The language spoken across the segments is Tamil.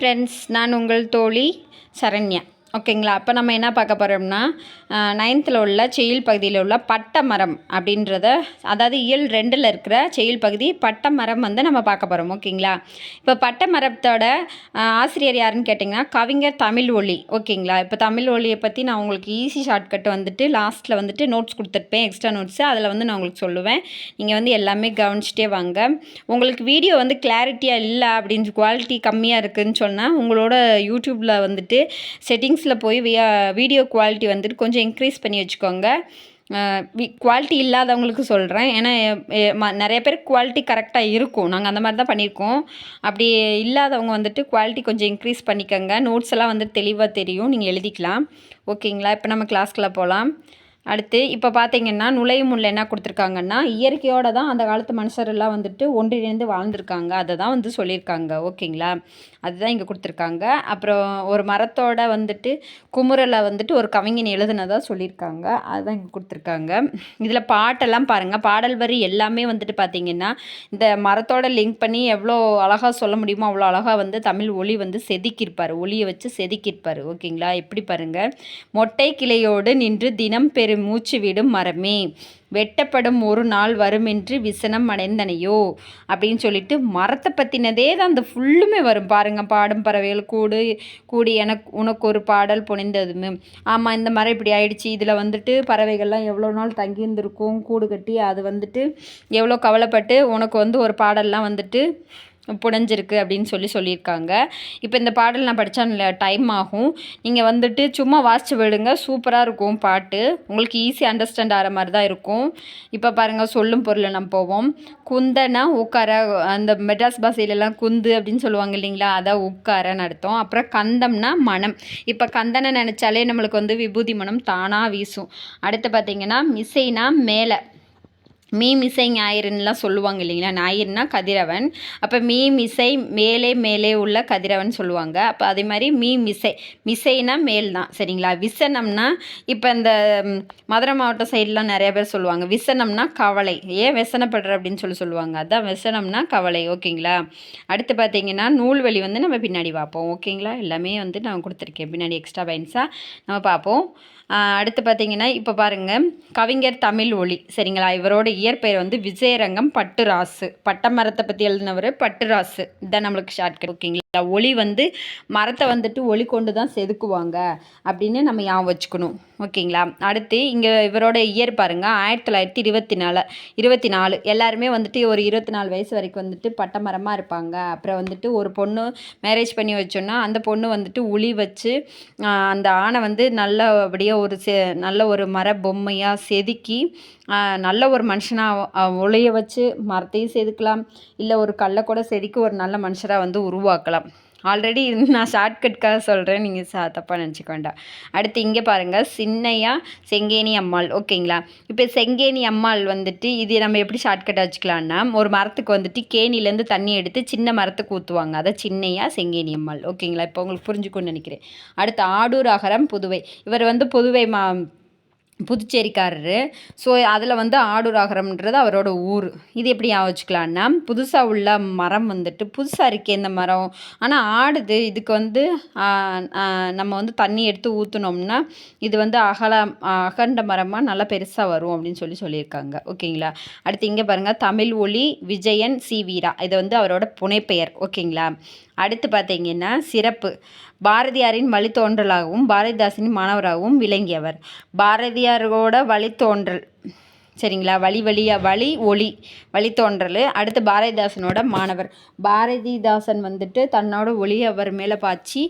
ஃப்ரெண்ட்ஸ் நான் உங்கள் தோழி சரண்யா. ஓகேங்களா? அப்போ நம்ம என்ன பார்க்க போகிறோம்னா நைன்த்தில் உள்ள செயல் பகுதியில் உள்ள பட்டை மரம் அப்படின்றத அதாவது இயல் ரெண்டில் இருக்கிற செயல் பகுதி பட்டை மரம் வந்து நம்ம பார்க்க போகிறோம் ஓகேங்களா? இப்போ பட்டை மரத்தோட ஆசிரியர் யாருன்னு கேட்டிங்கன்னா கவிஞர் தமிழ் ஒளி ஓகேங்களா? இப்போ தமிழ் ஒளியை பற்றி நான் உங்களுக்கு ஈஸி ஷார்ட்கட் வந்துட்டு லாஸ்ட்டில் வந்துட்டு நோட்ஸ் கொடுத்துருப்பேன். எக்ஸ்ட்ரா நோட்ஸு அதில் வந்து நான் உங்களுக்கு சொல்லுவேன். நீங்கள் வந்து எல்லாமே கவனிச்சிட்டே வாங்க. உங்களுக்கு வீடியோ வந்து கிளாரிட்டியாக இல்லை அப்படின்னு குவாலிட்டி கம்மியாக இருக்குதுன்னு சொன்னால் உங்களோட யூடியூப்பில் வந்துட்டு செட்டிங்ஸில் போய் வீடியோ குவாலிட்டி வந்துட்டு கொஞ்சம் இன்க்ரீஸ் பண்ணி வச்சுக்கோங்க. குவாலிட்டி இல்லாதவங்களுக்கு சொல்கிறேன் ஏன்னா நிறைய பேர் குவாலிட்டி கரெக்டாக இருக்கும். நாங்கள் அந்த மாதிரி தான் பண்ணியிருக்கோம். அப்படி இல்லாதவங்க வந்துட்டு குவாலிட்டி கொஞ்சம் இன்க்ரீஸ் பண்ணிக்கோங்க. நோட்ஸ் எல்லாம் வந்து தெளிவாக தெரியும். நீங்கள் எழுதிக்கலாம். ஓகேங்களா இப்போ நம்ம கிளாஸ்க்குள்ளே போகலாம் அடுத்து இப்போ பார்த்தீங்கன்னா நுழையும் முள்ள என்ன கொடுத்துருக்காங்கன்னா இயற்கையோடு தான் அந்த காலத்து மனுஷரெல்லாம் வந்துட்டு ஒன்றிணைந்து வாழ்ந்திருக்காங்க. அதை தான் வந்து சொல்லியிருக்காங்க. ஓகேங்களா அதுதான் இங்கே கொடுத்துருக்காங்க. அப்புறம் ஒரு மரத்தோட வந்துட்டு குமுறலை வந்துட்டு ஒரு கவிஞன் எழுதுனதாக சொல்லியிருக்காங்க. அதுதான் இங்கே கொடுத்துருக்காங்க. இதில் பாட்டெல்லாம் பாருங்கள் பாடல் வரி எல்லாமே வந்துட்டு பார்த்தீங்கன்னா இந்த மரத்தோட லிங்க் பண்ணி எவ்வளோ அழகாக சொல்ல முடியுமோ அவ்வளோ அழகாக வந்து தமிழ் ஒளி வந்து செதுக்கியிருப்பார். ஒளியை வச்சு செதுக்கியிருப்பார். ஓகேங்களா? எப்படி பாருங்கள் மொட்டை கிளையோடு நின்று தினம் பெரும் மூச்சு விடும் மரமே. வெட்டப்படும் ஒரு நாள் வருமென்று விசனம் அடைந்தனையோ? அப்படின்னு சொல்லிட்டு மரத்தை பற்றினதே தான் அந்த ஃபுல்லுமே வரும். பாருங்க பாடும் பறவைகள் கூடு கூடி எனக்கு உனக்கு ஒரு பாடல் புனைந்ததுமே. ஆமாம் இந்த மரம் இப்படி ஆயிடுச்சு. இதில் வந்துட்டு பறவைகள்லாம் எவ்வளோ நாள் தங்கியிருந்திருக்கும்? கூடு கட்டி அது வந்துட்டு எவ்வளோ கவலைப்பட்டு உனக்கு வந்து ஒரு பாடல்லாம் வந்துட்டு புடஞ்சிருக்கு அப்படின்னு சொல்லி சொல்லியிருக்காங்க. இப்போ இந்த பாடல் நான் படித்தா டைம் ஆகும். நீங்கள் வந்துட்டு சும்மா வாசிச்சு விடுங்க. சூப்பராக இருக்கும் பாட்டு. உங்களுக்கு ஈஸி அண்டர்ஸ்டாண்ட் ஆகிற மாதிரி தான் இருக்கும். இப்போ பாருங்கள் சொல்லும் பொருளை நம்ம போவோம். குந்தனா உட்கார அந்த மெட்ராஸ் பாஷையிலலாம் குந்து அப்படின்னு சொல்லுவாங்க இல்லைங்களா? அதான் உட்காரன்னு அர்த்தம். அப்புறம் கந்தம்னா மனம். இப்போ கந்தனை நினச்சாலே நம்மளுக்கு வந்து விபூதி மனம் தானாக வீசும். அடுத்து பார்த்தீங்கன்னா மிசைனா மேலே. மீ மிசை ஞாயிறுன்னெலாம் சொல்லுவாங்க இல்லைங்களா? ஞாயிறுனா கதிரவன். அப்போ மீ மிசை மேலே மேலே உள்ள கதிரவன் சொல்லுவாங்க. அப்போ அதே மாதிரி மீ மிசை. மிசைனா மேல் தான் சரிங்களா? விசனம்னா இப்போ இந்த மதுரை மாவட்டம் சைட்லாம் நிறைய பேர் சொல்லுவாங்க. விசனம்னா கவலை. ஏன் விசனப்படுற அப்படின்னு சொல்லி சொல்லுவாங்க. அதான் விசனம்னா கவலை. ஓகேங்களா? அடுத்து பார்த்தீங்கன்னா நூல்வழி வந்து நம்ம பின்னாடி பார்ப்போம். ஓகேங்களா? எல்லாமே வந்து நான் கொடுத்துருக்கேன். பின்னாடி எக்ஸ்ட்ரா பைன்ஸாக நம்ம பார்ப்போம். அடுத்து பார்த்தீங்கன்னா இப்போ பாருங்கள் கவிஞர் தமிழ் ஒளி. சரிங்களா? இவரோட இயற்பெயர் வந்து விஜயரங்கம் பட்டுராசு. பட்டமரத்தை பற்றி எழுதினவர் பட்டுராசு. இதான் நம்மளுக்கு ஷார்ட்கட் ஓகேங்களா ஒளி வந்து மரத்தை வந்துட்டு ஒளி கொண்டு தான் செதுக்குவாங்க அப்படின்னு நம்ம ஞாபகம் வச்சுக்கணும். ஓகேங்களா? அடுத்து இங்கே இவரோட இயர் பாருங்கள் ஆயிரத்தி தொள்ளாயிரத்தி இருபத்தி நாலு இருபத்தி நாலு. எல்லாருமே வந்துட்டு ஒரு இருபத்தி நாலு வயசு வரைக்கும் வந்துட்டு பட்டமரமாக இருப்பாங்க. அப்புறம் வந்துட்டு ஒரு பொண்ணு மேரேஜ் பண்ணி வச்சோன்னா அந்த பொண்ணு வந்துட்டு உளி வச்சு அந்த ஆணை வந்து நல்லபடியாக ஒரு செ நல்ல ஒரு மர பொம்மையாக செதுக்கி நல்ல ஒரு மனுஷனாக ஒளிய வச்சு மரத்தையும் செதுக்கலாம். இல்லை ஒரு கல்லை கூட செதுக்கி ஒரு நல்ல மனுஷராக வந்து உருவாக்கலாம். ஆல்ரெடி நான் ஷார்ட்கட்காக சொல்கிறேன் நீங்கள் சா தப்பாக நினச்சிக்க வேண்டாம். அடுத்து இங்கே பாருங்கள் சின்னையா செங்கேனி அம்மாள். ஓகேங்களா? இப்போ செங்கேனி அம்மாள் வந்துட்டு இது நம்ம எப்படி ஷார்ட்கட்டாக வச்சுக்கலாம்னா ஒரு மரத்துக்கு வந்துட்டு கேணிலேருந்து தண்ணி எடுத்து சின்ன மரத்துக்கு ஊற்றுவாங்க அதை சின்னையா செங்கேனி அம்மாள். ஓகேங்களா? இப்போ உங்களுக்கு புரிஞ்சுக்கணும்னு நினைக்கிறேன். அடுத்து ஆடூர் அகரம் புதுவை. இவர் வந்து புதுவை மா புதுச்சேரிக்காரரு. ஸோ அதில் வந்து ஆடூர் அகரம்ன்றது அவரோட ஊர். இது எப்படி ஞாபகம் வச்சுக்கலான்னா புதுசாக உள்ள மரம் வந்துட்டு புதுசாக இருக்கே இந்த மரம். ஆனால் ஆடுது. இதுக்கு வந்து நம்ம வந்து தண்ணி எடுத்து ஊற்றுனோம்னா இது வந்து அகல அகண்ட மரமாக நல்லா பெருசாக வரும் அப்படின்னு சொல்லி சொல்லியிருக்காங்க. ஓகேங்களா? அடுத்து இங்கே பாருங்கள் தமிழ் ஒளி விஜயன் சி வீரா. இது வந்து அவரோட புனைப்பெயர். ஓகேங்களா? அடுத்து பார்த்தீங்கன்னா சிறப்பு. பாரதியாரின் வழித்தோன்றலாகவும் பாரதிதாசனின் மாணவராகவும் விளங்கியவர். பாரதியார் பெரியாரோட வழித்தோன்றல். சரிங்களா? வழி வழியா வழி ஒளி வழித்தோன்றல் அடுத்து பாரதிதாசனோட மாணவர். பாரதிதாசன் வந்துட்டு தன்னோட ஒளியை அவர் மேலே பாய்ச்சி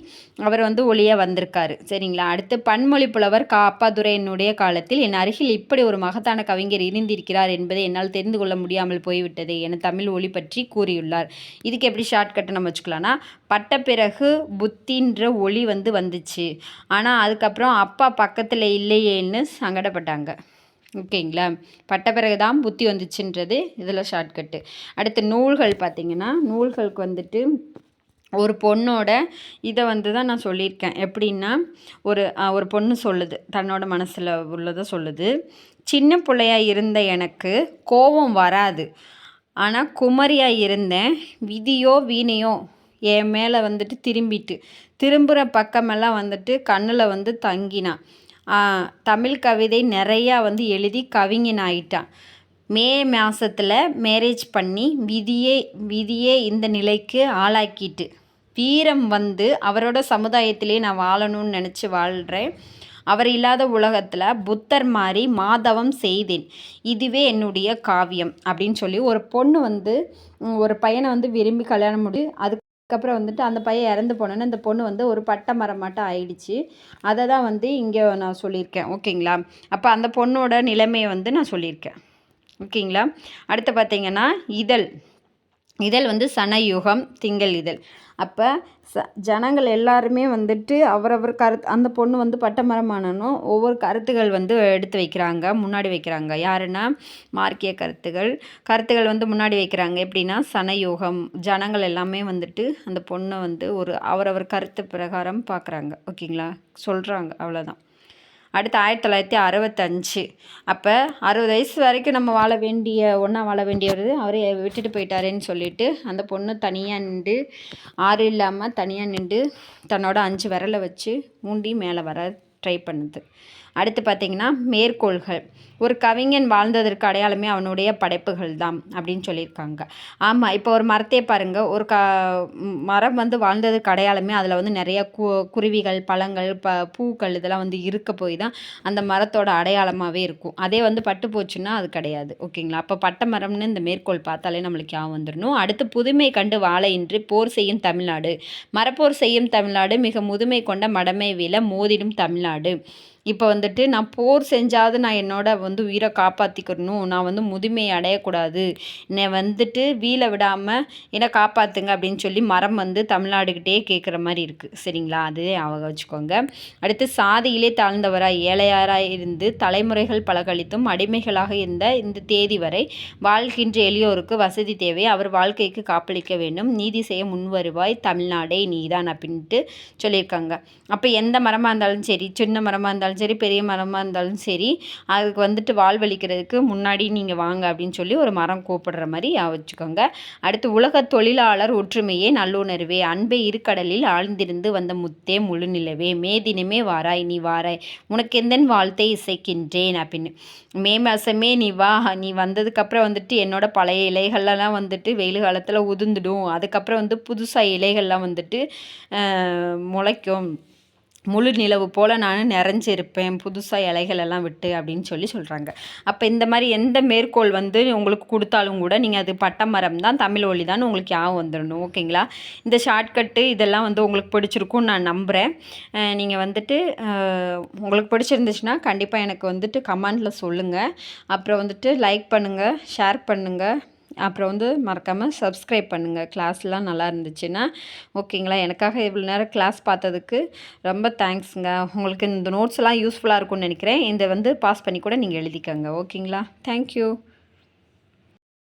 அவர் வந்து ஒளியாக வந்திருக்காரு. சரிங்களா? அடுத்து பன்மொழி புலவர் கா. அப்பாதுரையனுடைய காலத்தில் என் அருகில் இப்படி ஒரு மகத்தான கவிஞர் இருந்திருக்கிறார் என்பதை என்னால் தெரிந்து கொள்ள முடியாமல் போய்விட்டது என தமிழ் ஒளி பற்றி கூறியுள்ளார். இதுக்கு எப்படி ஷார்ட்கட் நம்ம வச்சுக்கலாம்னா பட்ட பிறகு புத்தின்ற ஒளி வந்து வந்துச்சு. ஆனால் அதுக்கப்புறம் அப்பா பக்கத்தில் இல்லையேன்னு சங்கடப்பட்டாங்க. ஓகேங்களா? பட்ட பிறகு தான் புத்தி வந்துச்சுன்றது இதில் ஷார்ட்கட்டு அடுத்து நூல்கள் பார்த்திங்கன்னா நூல்களுக்கு வந்துட்டு ஒரு பொண்ணோட இதை வந்து தான் நான் சொல்லியிருக்கேன். எப்படின்னா ஒரு ஒரு பொண்ணு சொல்லுது தன்னோட மனசில் உள்ளதை சொல்லுது சின்ன பிள்ளையாக இருந்த எனக்கு கோபம் வராது. ஆனால் குமரியாக இருந்தேன் விதியோ வீணையோ என் மேலே வந்துட்டு திரும்பிட்டு திரும்புகிற பக்கமெல்லாம் வந்துட்டு கண்ணில் வந்து தங்கினான் தமிழ் கவிதை நிறையா வந்து எழுதி கவிஞன் ஆயிட்டான் மே மாதத்தில் மேரேஜ் பண்ணி விதியே விதியே இந்த நிலைக்கு ஆளாக்கிட்டு. வீரம் வந்து அவரோட சமுதாயத்திலே நான் வாழணும்னு நினச்சி வாழ்கிறேன் அவர் இல்லாத உலகத்தில் புத்தர் மாதிரி மாதவம் செய்தேன். இதுவே என்னுடைய காவியம் அப்படின்னு சொல்லி ஒரு பொண்ணு வந்து ஒரு பையனை வந்து விரும்பி கல்யாணம் முடி அதுக்கப்புறம் வந்துட்டு அந்த பையன் இறந்து போனோன்னு அந்த பொண்ணு வந்து ஒரு பட்டை மரம் மட்டும் ஆயிடுச்சு. அதை தான் வந்து இங்கே நான் சொல்லியிருக்கேன். ஓகேங்களா? அப்போ அந்த பொண்ணோட நிலைமையை வந்து நான் சொல்லியிருக்கேன். ஓகேங்களா? அடுத்து பார்த்தீங்கன்னா இதழ். இதழ் வந்து சனயுகம் திங்கள் இதழ். அப்போ ச ஜனங்கள் எல்லாருமே வந்துட்டு அவரவர் கருத்து அந்த பொண்ணு வந்து பட்டமரமானனும் ஒவ்வொரு கருத்துகள் வந்து எடுத்து வைக்கிறாங்க முன்னாடி வைக்கிறாங்க. யாருன்னா மார்க்கிய கருத்துகள். கருத்துகள் வந்து முன்னாடி வைக்கிறாங்க. எப்படின்னா சனயோகம் ஜனங்கள் எல்லாமே வந்துட்டு அந்த பொண்ணை வந்து ஒரு அவரவர் கருத்து பிரகாரம் பார்க்குறாங்க ஓகேங்களா? சொல்கிறாங்க அவ்வளோதான் அடுத்து ஆயிரத்தி தொள்ளாயிரத்தி அறுபத்தஞ்சு. அப்போ அறுபது வயசு வரைக்கும் நம்ம வாழ வேண்டிய ஒன்றா வாழ வேண்டியவர் அவரே விட்டுட்டு போயிட்டாருன்னு சொல்லிட்டு அந்த பொண்ணு தனியாக நின்று ஆறு இல்லாமல் தனியாக நின்று தன்னோட அஞ்சு விரலை வச்சு மூண்டி மேலே வர ட்ரை பண்ணுது. அடுத்து பார்த்திங்கன்னா மேற்கோள்கள். ஒரு கவிஞன் வாழ்ந்ததற்கு அடையாளமே அவனுடைய படைப்புகள் தான் அப்படின்னு சொல்லியிருக்காங்க. ஆமாம் இப்போ ஒரு மரத்தையே பாருங்கள் ஒரு க மரம் வந்து வாழ்ந்ததற்கு அடையாளமே அதில் வந்து நிறைய கு குருவிகள் பழங்கள் ப பூக்கள் இதெல்லாம் வந்து இருக்க போய் தான் அந்த மரத்தோட அடையாளமாகவே இருக்கும். அதே வந்து பட்டு போச்சுன்னா அது கிடையாது ஓகேங்களா? அப்போ பட்ட மரம்னு இந்த மேற்கோள் பார்த்தாலே நம்மளுக்கு ஞாபகம் வந்துடணும் அடுத்து புதுமை கண்டு வாழ இன்றி போர் செய்யும் தமிழ்நாடு. மரப்போர் செய்யும் தமிழ்நாடு மிக முதுமை கொண்ட மடமை வில மோதிடும் தமிழ்நாடு. தமிழ்நாடு. இப்போ வந்துட்டு நான் போர் செஞ்சாவது நான் என்னோட வந்து உயிரை காப்பாற்றிக்கணும் நான் வந்து முதுமை அடையக்கூடாது. என்னை வந்துட்டு வீழ விடாமல் என்னை காப்பாற்றுங்க அப்படின்னு சொல்லி மரம் வந்து தமிழ்நாடுகிட்டே கேட்குற மாதிரி இருக்குது சரிங்களா? அதே அவங்க வச்சுக்கோங்க. அடுத்து சாதியிலே தாழ்ந்தவராய் ஏழையாராய் இருந்து தலைமுறைகள் பலகழித்தும் அடிமைகளாக இருந்த இந்த தேதி வரை வாழ்கின்ற எளியோருக்கு வசதி தேவை. அவர் வாழ்க்கைக்கு காப்பளிக்க வேண்டும். நீதி செய்ய முன்வருவாய் தமிழ்நாடே நீதான் அப்படின்ட்டு சொல்லியிருக்காங்க. அப்போ எந்த மரமாக இருந்தாலும் சரி சின்ன மரமாக இருந்தாலும் இருந்தாலும் சரி பெரிய மரமாக இருந்தாலும் சரி அதுக்கு வந்துட்டு வாழ்வழிக்கிறதுக்கு முன்னாடி நீங்கள் வாங்க அப்படின்னு சொல்லி ஒரு மரம் கூப்பிடுற மாதிரி வச்சுக்கோங்க. அடுத்து உலக தொழிலாளர் ஒற்றுமையே நல்லுணர்வே. அன்பை இருக்கடலில் ஆழ்ந்திருந்து வந்த முத்தே முழு நிலவே மே தினமே வாராய் நீ வாராய். உனக்கு எந்தன் வாழ்த்தை இசைக்கின்றேன் அப்படின்னு. மே மாதமே நீ வா நீ வந்ததுக்கப்புறம் வந்துட்டு என்னோட பழைய இலைகள்லாம் வந்துட்டு வெயில் காலத்தில் உதிர்ந்துடும். அதுக்கப்புறம் வந்து புதுசாக இலைகள்லாம் வந்துட்டு முளைக்கும். முழு நிலவு போல் நான் நிறைஞ்சிருப்பேன் புதுசாக இலைகள் எல்லாம் விட்டு அப்படின்னு சொல்லி சொல்கிறாங்க அப்போ இந்த மாதிரி எந்த மேற்கோள் வந்து உங்களுக்கு கொடுத்தாலும் கூட நீங்கள் அது பட்டமரம் தான் தமிழ் ஒளி தான் உங்களுக்கு ஞாபகம் வந்துடணும் ஓகேங்களா? இந்த ஷார்ட்கட்டு இதெல்லாம் வந்து உங்களுக்கு பிடிச்சிருக்கும் நான் நம்புகிறேன் நீங்கள் வந்துட்டு உங்களுக்கு பிடிச்சிருந்துச்சுன்னா கண்டிப்பாக எனக்கு வந்துட்டு கமெண்டில் சொல்லுங்கள் அப்புறம் வந்துட்டு லைக் பண்ணுங்கள் ஷேர் பண்ணுங்கள் அப்புறம் வந்து மறக்காமல் சப்ஸ்கிரைப் பண்ணுங்கள் கிளாஸ்லாம் நல்லா இருந்துச்சுன்னா ஓகேங்களா எனக்காக இவ்வளோ நேரம் கிளாஸ் பார்த்ததுக்கு ரொம்ப தேங்க்ஸுங்க உங்களுக்கு இந்த நோட்ஸ்லாம் யூஸ்ஃபுல்லாக இருக்கும்னு நினைக்கிறேன். இதை வந்து பாஸ் பண்ணி கூட நீங்கள் எழுதிக்கோங்க. ஓகேங்களா தேங்க்யூ